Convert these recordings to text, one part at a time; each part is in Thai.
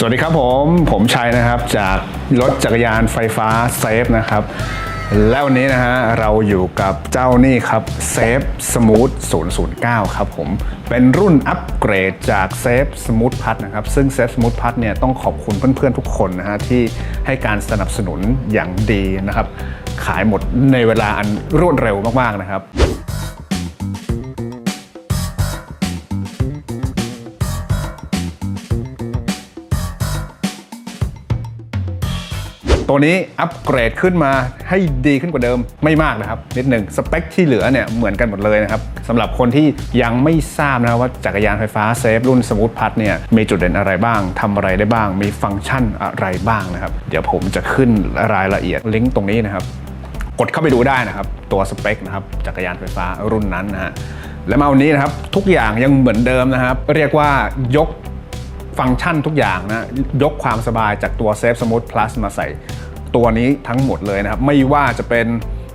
สวัสดีครับผมผมชัยนะครับจากรถจักรยานไฟฟ้าเซฟนะครับ แล้ววันนี้นะฮะเราอยู่กับเจ้านี่ครับเซฟสมูท009 ครับผม เป็นรุ่นอัปเกรดจากเซฟสมูทพัทนะครับ ซึ่งเซฟสมูทพัทเนี่ยต้องขอบคุณเพื่อนๆทุกคนนะฮะที่ให้การสนับสนุนอย่างดีนะครับ ขายหมดในเวลาอันรวดเร็วมากๆนะครับ ตัวนี้อัปเกรดขึ้นมาให้ดีขึ้นกว่าเดิมไม่มากนะครับนิดหนึ่งสเปคที่เหลือเนี่ยเหมือนกันหมดเลยนะครับสำหรับคนที่ยังไม่ทราบนะว่าจักรยานไฟฟ้าเซฟรุ่นสมูทพัทเนี่ยมีจุดเด่นอะไรบ้างทำอะไรได้บ้าง มีฟังก์ชันอะไรบ้างนะครับ เดี๋ยวผมจะขึ้นรายละเอียดลิงก์ตรงนี้นะครับ กดเข้าไปดูได้นะครับ ตัวสเปคนะครับจักรยานไฟฟ้ารุ่นนั้นนะฮะและมาวันนี้นะครับทุกอย่างยังเหมือนเดิมนะครับ เรียกว่ายกฟังก์ชันทุกอย่างนะ ยกความสบายจากตัว Safe Smooth Plus มาใส่ ตัวนี้ทั้งหมดเลยนะครับ ไม่ว่าจะเป็น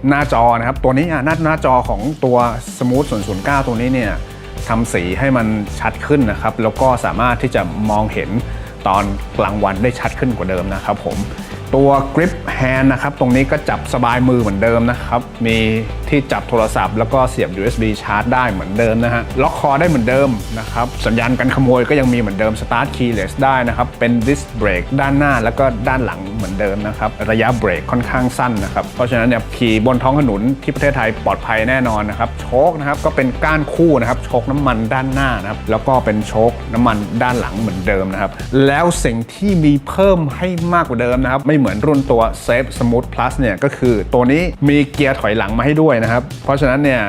หน้าจอนะครับ ตัวนี้อะหน้าหน้าจอของตัว Smooth 009 ตัวนี้เนี่ยทำสีให้มันชัดขึ้นนะครับ แล้วก็สามารถที่จะมองเห็นตอนกลางวันได้ชัดขึ้นกว่าเดิมนะครับผม ตัว grip hand นะครับ ตรงนี้ก็จับสบายมือเหมือนเดิมนะครับ มีที่จับโทรศัพท์แล้วก็เสียบ USB ชาร์จได้เหมือนเดิมนะฮะ ล็อกคอได้เหมือนเดิมนะครับ สัญญาณการขโมยก็ยังมีเหมือนเดิม start keyless ได้นะครับ เป็น disc brake ด้านหน้าแล้วก็ด้านหลังเหมือนเดิมนะครับ ระยะเบรกค่อนข้างสั้นนะครับ เพราะฉะนั้นเนี่ยขี่บนท้องถนนที่ประเทศไทยปลอดภัยแน่นอนนะครับ โชคนะครับก็เป็นก้านคู่นะครับ โชคน้ำมันด้านหน้านะครับ แล้วก็เป็นโชคน้ำมันด้านหลังเหมือนเดิมนะครับ แล้วสิ่งที่มีเพิ่มให้มากกว่าเดิมนะครับ ไม่เหมือนรุ่นตัว Safe Smooth Plus เนี่ยก็คือตัวนี้มีเกียร์ถอยหลังมาให้ด้วยนะครับ เพราะฉะนั้นเนี่ย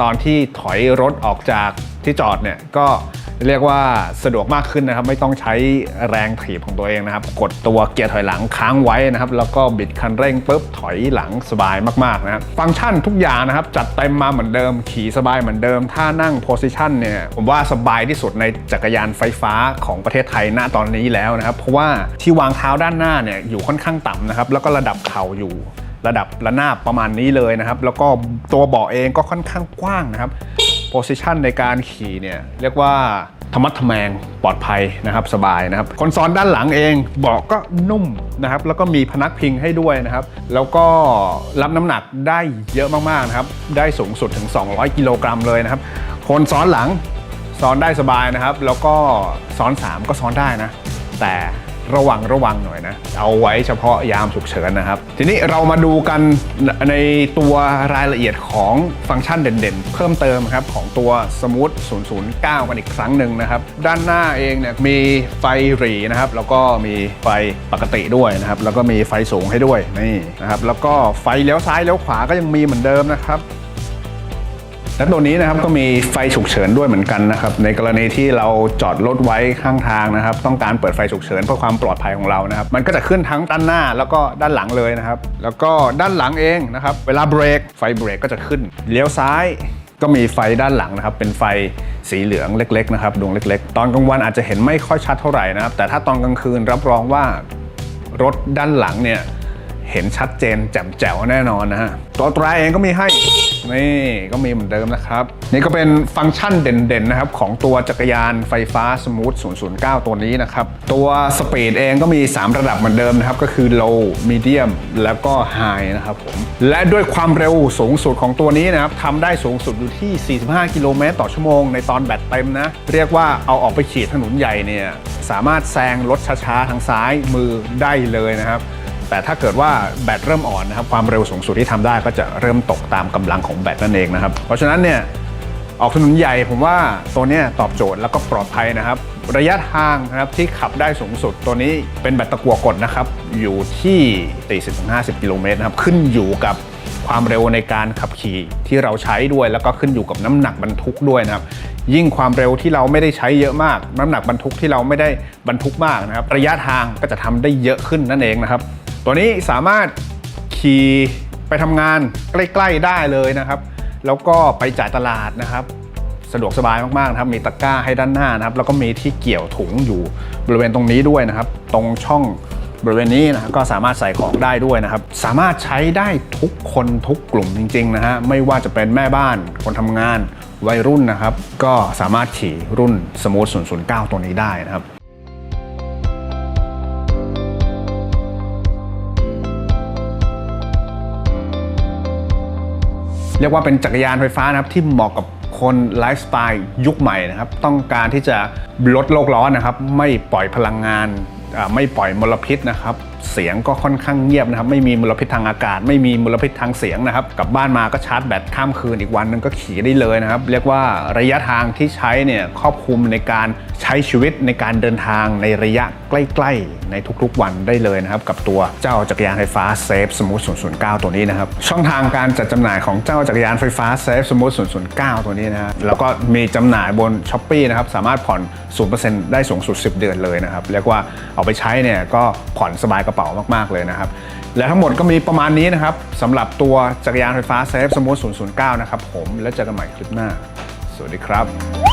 ตอนที่ถอยรถออกจากที่จอดเนี่ยก็ เรียกว่าสะดวกมากขึ้นนะครับ ไม่ต้องใช้แรงถีบของตัวเองนะครับ กดตัวเกียร์ถอยหลังค้างไว้นะครับ แล้วก็บิดคันเร่งปุ๊บถอยหลังสบายมากๆนะครับฟังก์ชันทุกอย่างนะครับ จัดเต็มมาเหมือนเดิม ขี่สบายเหมือนเดิม ถ้านั่งโพสิชันเนี่ยผมว่าสบายที่สุดในจักรยานไฟฟ้าของประเทศไทยณตอนนี้แล้วนะครับ เพราะว่าที่วางเท้าด้านหน้าเนี่ยอยู่ค่อนข้างต่ำนะครับ แล้วก็ระดับเข่าอยู่ระดับระนาบประมาณนี้เลยนะครับ แล้วก็ตัวเบาะเองก็ค่อนข้างกว้างนะครับ โพสิชันในการขี่เนี่ยเรียกว่าธรรมัดทแมงปลอดภัยนะครับสบายนะครับคนซ้อนด้านหลังเองเบาะก็นุ่มนะครับแล้วก็มีพนักพิงให้ด้วยนะครับ แล้วก็รับน้ำหนักได้เยอะมากๆนะครับได้สูงสุดถึง 200 กิโลกรัมเลยนะครับ คนซ้อนหลังซ้อนได้สบายนะครับ แล้วก็ซ้อน 3 ก็ซ้อนได้นะ แต่ ระวังระวังหน่อยนะ เอาไว้เฉพาะยามฉุกเฉินนะครับ ทีนี้เรามาดูกันในตัวรายละเอียดของฟังก์ชันเด่นๆ เพิ่มเติมครับของตัว Smooth 009 กันอีกครั้งหนึ่งนะครับ ด้านหน้าเองเนี่ยมีไฟหรีนะครับ แล้วก็มีไฟปกติด้วยนะครับ แล้วก็มีไฟสูงให้ด้วยนี่นะครับ แล้วก็ไฟเลี้ยวซ้ายเลี้ยวขวาก็ยังมีเหมือนเดิมนะครับ และตัวนี้นะครับก็มีไฟฉุกเฉินด้วยเหมือนกันนะครับในกรณีที่เราจอดรถไว้ข้างทางนะครับ ต้องการเปิดไฟฉุกเฉินเพื่อความปลอดภัยของเรานะครับ มันก็จะขึ้นทั้งด้านหน้าแล้วก็ด้านหลังเลยนะครับ แล้วก็ด้านหลังเองนะครับ เวลาเบรกไฟเบรกก็จะขึ้นเลี้ยวซ้ายก็มีไฟด้านหลังนะครับ เป็นไฟสีเหลืองเล็ก ๆ นะครับดวงเล็ก ๆ ตอนกลางวันอาจจะเห็นไม่ค่อยชัดเท่าไหร่นะครับ แต่ถ้าตอนกลางคืนรับรองว่ารถด้านหลังเนี่ยเห็นชัดเจนแจ่มแจ๋วแน่นอนนะฮะตัวตราเองก็มีให้ นี่ก็มีเหมือนเดิมนะครับ นี่ก็เป็นฟังก์ชันเด่นๆนะครับ ของตัวจักรยานไฟฟ้าสมูท009 ตัวนี้นะครับ ตัวสปีดเองก็มี 3 ระดับเหมือนเดิมนะครับ ก็คือ low medium แล้วก็ high นะครับผม และด้วยความเร็วสูงสุดของตัวนี้นะครับทำได้สูงสุดอยู่ที่ 45 กิโลเมตรต่อชั่วโมงในตอนแบตเต็มนะ เรียกว่าเอาออกไปขี่ถนนใหญ่เนี่ยสามารถแซงรถช้าๆทางซ้ายมือได้เลยนะครับ แต่ถ้าเกิดว่าแบตเริ่มอ่อนนะครับความเร็วสูงสุดที่ทำได้ก็จะเริ่มตกตามกำลังของแบตนั่นเองนะครับเพราะฉะนั้นเนี่ยออกถนนใหญ่ผมว่าตัวนี้ตอบโจทย์แล้วก็ปลอดภัยนะครับ ระยะทางนะครับที่ขับได้สูงสุดตัวนี้เป็นแบตตะกัวกดนะครับอยู่ที่ 40-50 กิโลเมตรนะครับขึ้นอยู่กับความเร็วในการขับขี่ที่เราใช้ด้วย แล้วก็ขึ้นอยู่กับน้ำหนักบรรทุกด้วยนะครับ ยิ่งความเร็วที่เราไม่ได้ใช้เยอะมาก น้ำหนักบรรทุกที่เราไม่ได้บรรทุกมากนะครับ ระยะทางก็จะทำได้เยอะขึ้นนั่นเองนะครับ ตัวนี้สามารถขี่ไปทำงานใกล้ ๆได้เลยนะครับ แล้วก็ไปจ่ายตลาดนะครับ สะดวกสบายมากๆนะครับ มีตะกร้าให้ด้านหน้านะครับ แล้วก็มีที่เกี่ยวถุงอยู่บริเวณตรงนี้ด้วยนะครับ ตรงช่องบริเวณนี้นะก็สามารถใส่ของได้ด้วยนะครับ สามารถใช้ได้ทุกคนทุกกลุ่มจริง ๆ นะฮะไม่ว่าจะเป็นแม่บ้านคนทำงานวัยรุ่นนะครับ ก็สามารถขี่รุ่นสมูท009 ตัวนี้ได้นะครับ เรียกว่าเป็นจักรยานไฟฟ้านะครับที่เหมาะกับคนไลฟ์สไตล์ยุคใหม่นะครับต้องการที่จะลดโลกร้อนนะครับ ไม่ปล่อยพลังงานอ่าไม่ปล่อยมลพิษนะครับ เสียงก็ค่อนข้างเงียบนะครับ ไม่มีมลพิษทางอากาศ ไม่มีมลพิษทางเสียงนะครับ กลับบ้านมาก็ชาร์จแบตข้ามคืนอีกวันนึงก็ขี่ได้เลยนะครับ เรียกว่าระยะทางที่ใช้เนี่ยครอบคลุมในการใช้ชีวิตในการเดินทางในระยะใกล้ๆ ในทุกๆวันได้เลยนะครับ กับตัวเจ้าจักรยานไฟฟ้า Safe Smooth 009 ตัวนี้นะครับ ช่องทางการจัดจำหน่ายของเจ้าจักรยานไฟฟ้า Safe Smooth 009 ตัวนี้นะฮะแล้วก็มีจำหน่ายบน s h อ p e e นะครับสามารถผ่อน 0%ได้สูงสุด 10 เดือนเลยนะครับเรียกว่าเอาไปใช้เนี่ยก็ผ่อนสบายกระเป๋ามากๆเลยนะครับ และทั้งหมดก็มีประมาณนี้นะครับสำหรับตัวจักรยานไฟฟ้าเซฟสมูท009 นะครับผม แล้วเจอกันใหม่คลิปหน้า สวัสดีครับ